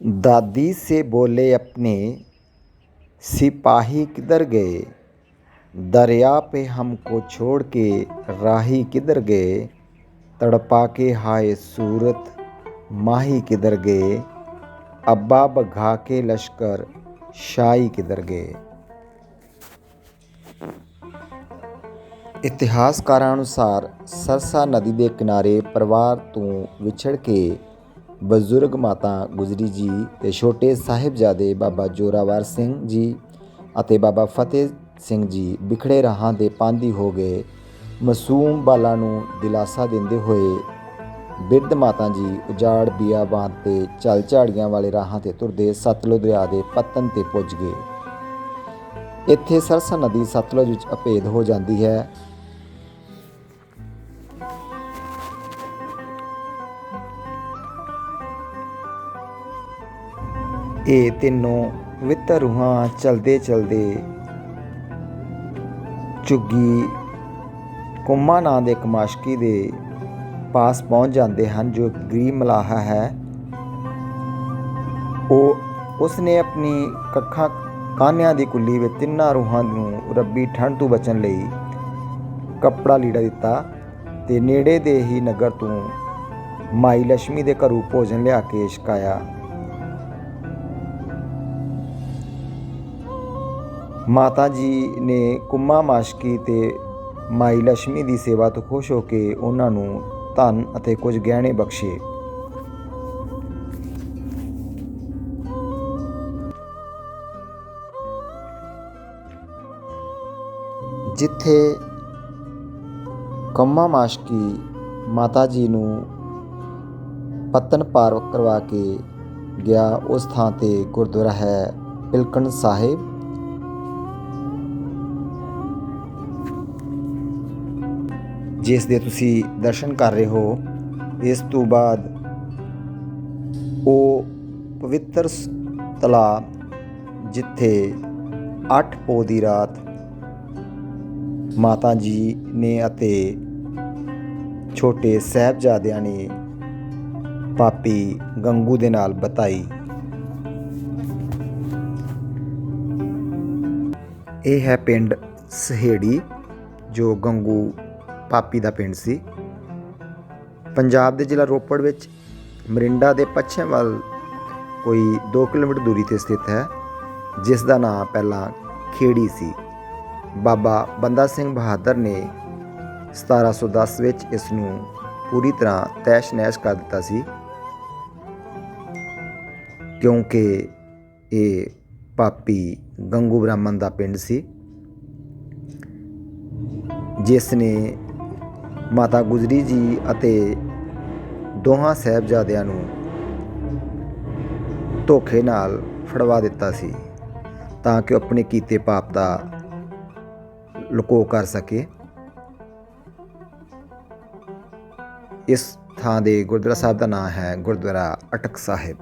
दादी से बोले अपने सिपाही किधर गए दरिया पे हमको छोड़ के राही किधर गए तड़पा के हाय सूरत माही किधर गए अब्बा बघा के लश्कर शाही किधर गए ਇਤਿਹਾਸਕਾਰਾਂ ਅਨੁਸਾਰ ਸਰਸਾ ਨਦੀ ਦੇ ਕਿਨਾਰੇ ਪਰਿਵਾਰ ਤੋਂ ਵਿਛੜ ਕੇ ਬਜ਼ੁਰਗ ਮਾਤਾ ਗੁਜਰੀ ਜੀ ਤੇ ਛੋਟੇ ਸਾਹਿਬਜ਼ਾਦੇ ਬਾਬਾ ਜੋਰਾਵਰ ਸਿੰਘ ਜੀ ਅਤੇ ਬਾਬਾ ਫਤਿਹ ਸਿੰਘ ਜੀ ਵਿਖੜੇ ਰਾਹਾਂ ਦੇ ਪਾਂਦੀ ਹੋ ਗਏ। ਮਾਸੂਮ ਬਾਲਾਂ ਨੂੰ ਦਿਲਾਸਾ ਦਿੰਦੇ ਹੋਏ ਬਿਰਧ ਮਾਤਾ ਜੀ ਉਜਾੜ ਬਿਆਬਾਨ ਤੇ ਚਲ ਝਾੜੀਆਂ ਵਾਲੇ ਰਾਹਾਂ ਤੇ ਤੁਰਦੇ ਸਤਲੁਜ ਦਰਿਆ ਦੇ ਪਤਨ ਤੇ ਪੁੱਜ ਗਏ। ਇੱਥੇ ਸਰਸਾ ਨਦੀ ਸਤਲੁਜ ਵਿੱਚ ਅਭੇਦ ਹੋ ਜਾਂਦੀ ਹੈ। ਇਹ ਤਿੰਨੋਂ ਪਵਿੱਤਰ ਰੂਹਾਂ ਚਲਦੇ ਚਲਦੇ। ਝੁੱਗੀ ਕੁੰਮਾ ਨਾਂ ਦੇ ਇੱਕ ਮਾਸ਼ਕੀ ਦੇ ਪਾਸ ਪਹੁੰਚ ਜਾਂਦੇ ਹਨ, ਜੋ ਇੱਕ ਗਰੀਬ ਮਲਾਹਾ ਹੈ। ਉਹ, ਉਸਨੇ ਆਪਣੀ ਕੱਖਾਂ ਕਾਨਿਆਂ ਦੀ ਕੁੱਲੀ ਵਿੱਚ ਤਿੰਨਾਂ ਰੂਹਾਂ ਨੂੰ ਰੱਬੀ ਠੰਡ ਤੋਂ ਬਚਣ ਲਈ ਕੱਪੜਾ ਲੀੜਾ ਦਿੱਤਾ ਤੇ ਨੇੜੇ ਦੇ ਹੀ ਨਗਰ ਤੋਂ ਮਾਈ ਲక్ష్ਮੀ ਦੇ ਘਰੋਂ ਭੋਜਨ ਲਿਆ ਕੇ ਛਕਾਇਆ। ਮਾਤਾ ਜੀ ਨੇ ਕੁੰਮਾ ਮਾਸ਼ਕੀ ਤੇ ਮਾਈ ਲక్ష్ਮੀ ਦੀ ਸੇਵਾ ਤੋਂ ਖੁਸ਼ ਹੋ ਕੇ ਉਹਨਾਂ ਨੂੰ ਧਨ ਅਤੇ ਕੁਝ ਗਹਿਣੇ ਬਖਸ਼ੇ। ਜਿੱਥੇ ਕੰਮਾ ਮਾਸ਼ਕੀ ਮਾਤਾ ਜੀ ਨੂੰ ਪਤਨ ਪਾਰ ਕਰਵਾ ਕੇ ਗਿਆ, ਉਸ ਥਾਂ ਤੇ ਗੁਰਦੁਆਰਾ ਹੈ ਪਿਲਕਣ ਸਾਹਿਬ। ਜਿਸ ਦੇ ਤੁਸੀਂ ਦਰਸ਼ਨ ਕਰ ਰਹੇ ਹੋ, ਇਸ ਤੋਂ ਬਾਅਦ ਉਹ ਪਵਿੱਤਰ ਤਲਾ ਜਿੱਥੇ 8 ਪੋ ਦੀ ਰਾਤ ਮਾਤਾ ਜੀ ਨੇ ਅਤੇ ਛੋਟੇ ਸਹਿਬਜ਼ਾਦਿਆਂ ਨੇ ਪਾਪੀ ਗੰਗੂ ਦੇ ਨਾਲ ਬਤਾਈ। ਇਹ ਹੈ ਪਿੰਡ ਸਹੇੜੀ ਜੋ ਗੰਗੂ ਪਾਪੀ ਦਾ ਪਿੰਡ ਸੀ। ਪੰਜਾਬ ਦੇ ਜ਼ਿਲ੍ਹਾ ਰੋਪੜ ਵਿੱਚ ਮਰਿੰਡਾ ਦੇ ਪੱਛਮ ਵੱਲ ਕੋਈ 2 ਕਿਲੋਮੀਟਰ ਦੂਰੀ ਤੇ ਸਥਿਤ ਹੈ, ਜਿਸ ਦਾ ਨਾਮ ਪਹਿਲਾਂ ਖੇੜੀ ਸੀ। ਬਾਬਾ ਬੰਦਾ ਸਿੰਘ ਬਹਾਦਰ ਨੇ 1710 ਵਿੱਚ ਇਸ ਨੂੰ ਪੂਰੀ ਤਰ੍ਹਾਂ ਤੈਸ਼-ਨੈਸ਼ ਕਰ ਦਿੱਤਾ ਸੀ, ਕਿਉਂਕਿ ਇਹ ਪਾਪੀ ਗੰਗੂ ਬ੍ਰਾਹਮਣ ਦਾ ਪਿੰਡ ਸੀ, ਜਿਸ ਨੇ ਮਾਤਾ ਗੁਜਰੀ ਜੀ ਅਤੇ ਦੋਹਾਂ ਸਾਹਿਬਜ਼ਾਦਿਆਂ ਨੂੰ ਧੋਖੇ ਨਾਲ ਫੜਵਾ ਦਿੱਤਾ ਸੀ ਤਾਂ ਕਿ ਉਹ ਆਪਣੇ ਕੀਤੇ ਪਾਪ ਦਾ ਲੁਕੋ ਕਰ ਸਕੇ। ਇਸ ਥਾਂ ਦੇ ਗੁਰਦੁਆਰਾ ਸਾਹਿਬ ਦਾ ਨਾਮ ਹੈ ਗੁਰਦੁਆਰਾ ਅਟਕ ਸਾਹਿਬ।